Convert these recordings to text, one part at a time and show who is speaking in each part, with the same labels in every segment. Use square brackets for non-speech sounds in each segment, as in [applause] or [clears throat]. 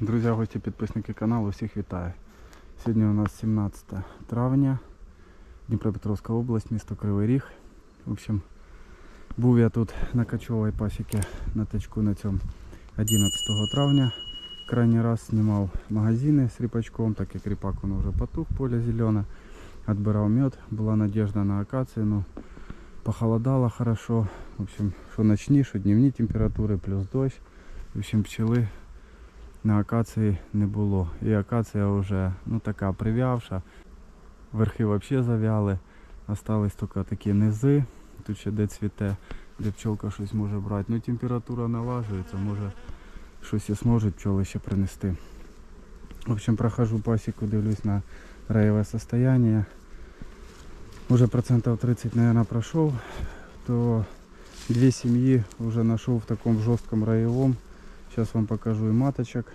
Speaker 1: Друзі, гості, підписники каналу, всіх вітаю. Сьогодні у нас 17 травня, Дніпропетровська область, місто Кривий Ріг. В общем, був я тут на качовій пасіці на тачку на цьому 11 травня. Крайній раз знімав магазини з ріпачком, так як ріпак воно вже потух, поле зелене. Отбирав мед, була надежда на акацію, ну похолодало хорошо. В общем, що ночні, що дневні температури, плюс дощ. В общем, пчели на акації не було. І акація вже ну, така прив'явша. Верхи взагалі зав'яли. Остались тільки такі низи. Тут ще де цвіте, де пчелка щось може брати. Ну температура налажується, може щось і зможуть пчоли ще принести. В общем, прохожу пасіку, дивлюсь на раєве состояние. Уже процентов 30, наверное, прошел. То две семьи уже нашел в таком жестком раевом. Сейчас вам покажу и маточек.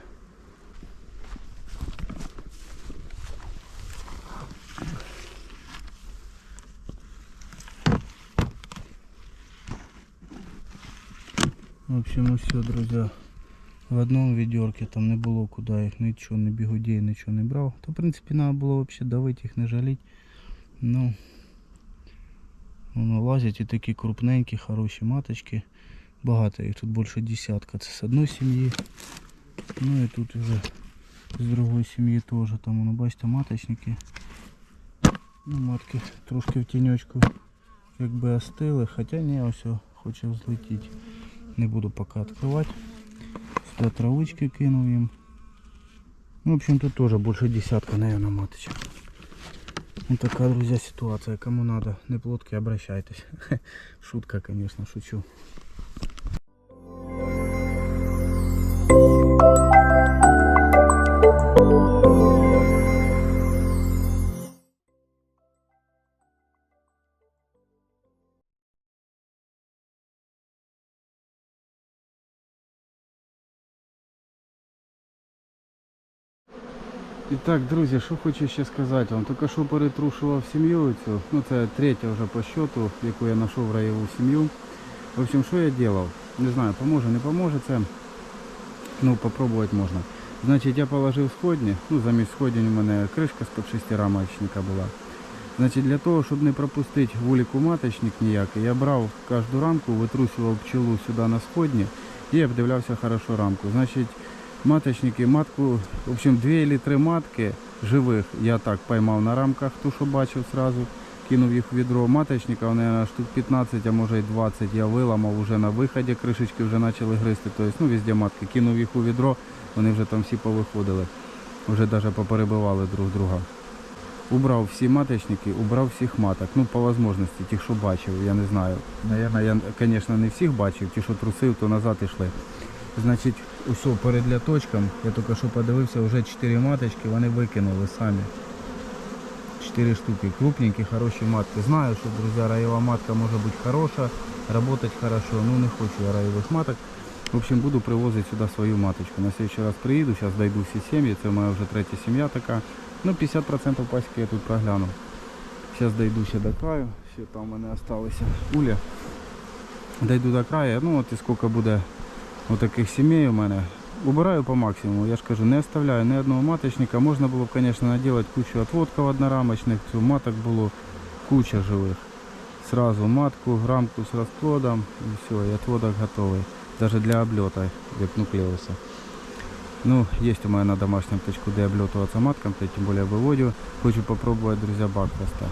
Speaker 1: В общем, все, друзья. В одному відерці там не було куди їх нічого, не бігудей, нічого не брав. То в принципі треба було взагалі давити їх, не жаліть. Ну воно лазять і такі крупненькі, хороші маточки. Багато їх тут більше десятка. Це з одної сім'ї. Ну і тут вже з другої сім'ї теж. Там воно бачите маточники. Ну, матки трошки в тіньочку якби остили, хоча ні, ось о, хоче взлетіти. Не буду поки відкривати. Сюди травички кинув їм. Ну, в общем, тут тоже больше десятка, наверное, маточек. Вот такая, друзья, ситуация. Кому надо не плотки, обращайтесь. [laughs] Шутка, конечно, шучу. І так, друзі, що хочу ще сказати вам. Тільки що перетрушував сім'ю цю. Ну це третя вже по счету, яку я знайшов раєву сім'ю. В общем, що я робив? Не знаю, поможе, не поможе це. Ну, попробувати можна. Значить, я положив сходні. Ну, замість сходінь у мене кришка з-під шестирамочника була. Значить, для того, щоб не пропустити вулику маточник ніякий, я брав кожну рамку, витрусював пчелу сюди на сходні і обдивлявся хорошо рамку. Значить, маточники, матку, в общем, дві або три матки живих я так поймав на рамках, ту, що бачив сразу, кинув їх в відро маточника, вони наверное, штук 15, а може й 20 я виламав уже на виході, кришечки вже почали гризти, тобто, ну, везде матки, кинув їх у відро, вони вже там всі повиходили, вже навіть поперебивали друг друга. Убрав всі маточники, убрав всіх маток. Ну, по можливості, тих, що бачив, я не знаю. Наверно, я, звісно, не всіх бачив, ті, що трусив, то назад йшли. Значить, усе перед ляточком, я тільки що подивився, вже 4 маточки, вони викинули самі. 4 штуки, крупненькі, хороші матки. Знаю, що, друзі, раєва матка може бути хороша, працювати хорошо, ну не хочу я раєвих маток. В общем, буду привозити сюди свою маточку. На следующий раз приїду, зараз дойду всі сім'ї, це моя вже третя сім'я така. Ну, 50% пасіки я тут прогляну. Зараз дойду ще до краю, ще там у мене залишилися уля. Дойду до краю, ну от і скільки буде отаких сімей у мене. Убираю по максимуму, я ж кажу, не оставляю ні одного маточника. Можна було б, звісно, наділати кучу отводків однорамочних, цю маток було куча живих. Сразу матку, рамку з розплодом і все, і отводок готовий. Даже для облета, як нуклеуса. Ну, есть у меня на домашнем точку, где облетываться маткам, то тем более выводю. Хочу попробовать, друзья, бакфеста.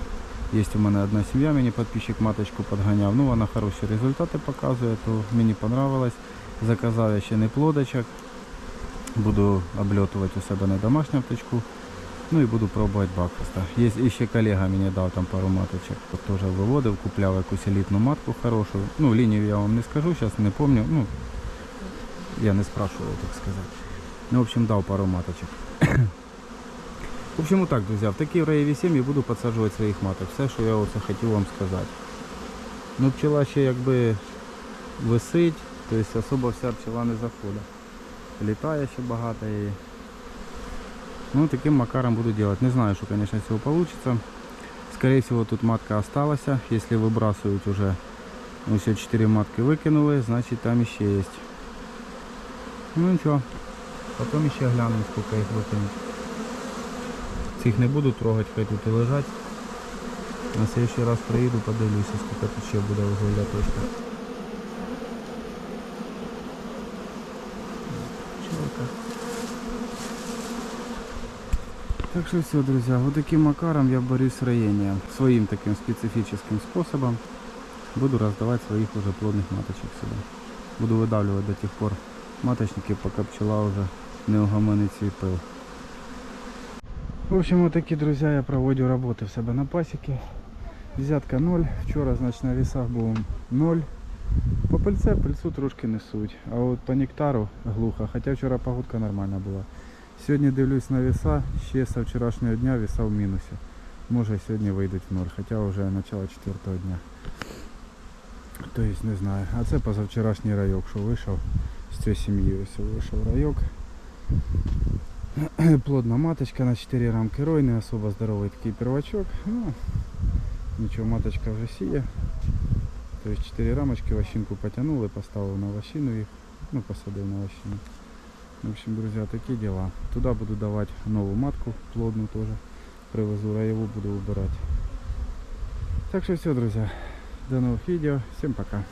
Speaker 1: Есть у мене одна сім'я, мені підписчик маточку підганяв. Ну, вона хороші результати показує, то мені понравилось. Заказав я ще не плодочок. Буду облетувати у себе на домашню точку. Ну і буду пробувати бакфеста. Є і ще колега мені дав там пару маточок. Теж виводив, купляв якусь елітну матку хорошу. Ну, лінію я вам не скажу, зараз не пам'ятаю. Ну, я не спрашиваю, так сказати. Ну, в общем, дав пару маточек. В общем, так, друзья, в такі раєві сім'ї буду підсаджувати своїх маток. Все, що я хотів вам сказати. Ну, пчела ще якби висить, тобто особо вся пчела не заходить. Літає ще багато її. Ну, таким макаром буду делать. Не знаю, що, конечно, з цього вийде. Скорее всего, тут матка осталася. Если выбрасывают уже, ну, все 4 матки выкинули, значит там еще есть. Ну ничего, Потім ще гляну, скільки їх викинуть. Цих не буду трогати, хай тут і лежать. На следующий раз приїду, подивлюся, скільки тут ще буде вугілля точно. Пчелка. Так что все, друзья, вот таким макаром я борюсь с роением. Своим таким специфическим способом буду раздавать своих уже плодных маточек сюда. Буду выдавливать до тех пор маточники, пока пчела уже не угомонит свій пил. В общем, вот такие, друзья, я проводю работы в себе на пасіки. Взятка 0. Вчора, значить, на вісах був 0. По пильце пильцу трошки несуть, а от по нектару глухо, хоча вчора погодка нормальна була. Сьогодні дивлюсь на віса, ще з вчорашнього дня віса в мінусі. Може сьогодні вийдуть в ноль, хоча вже начало четвертого дня. Тобто не знаю. А це позавчорашній райок, що вийшов з цієї сім'ї. Ось вийшов райок. [clears throat] Плодна маточка на 4 рамки рой, не особо здоровий такий первачок. Ну, нічого, маточка вже сіє. Тобто 4 рамочки вощинку потягнули, поставив на вощину їх, ну посадив на вощину. В общем, друзья, такие дела. Туда буду давать новую матку, плодную тоже. Привезу, роеву буду убирать. Так что все, друзья. До новых видео. Всем пока.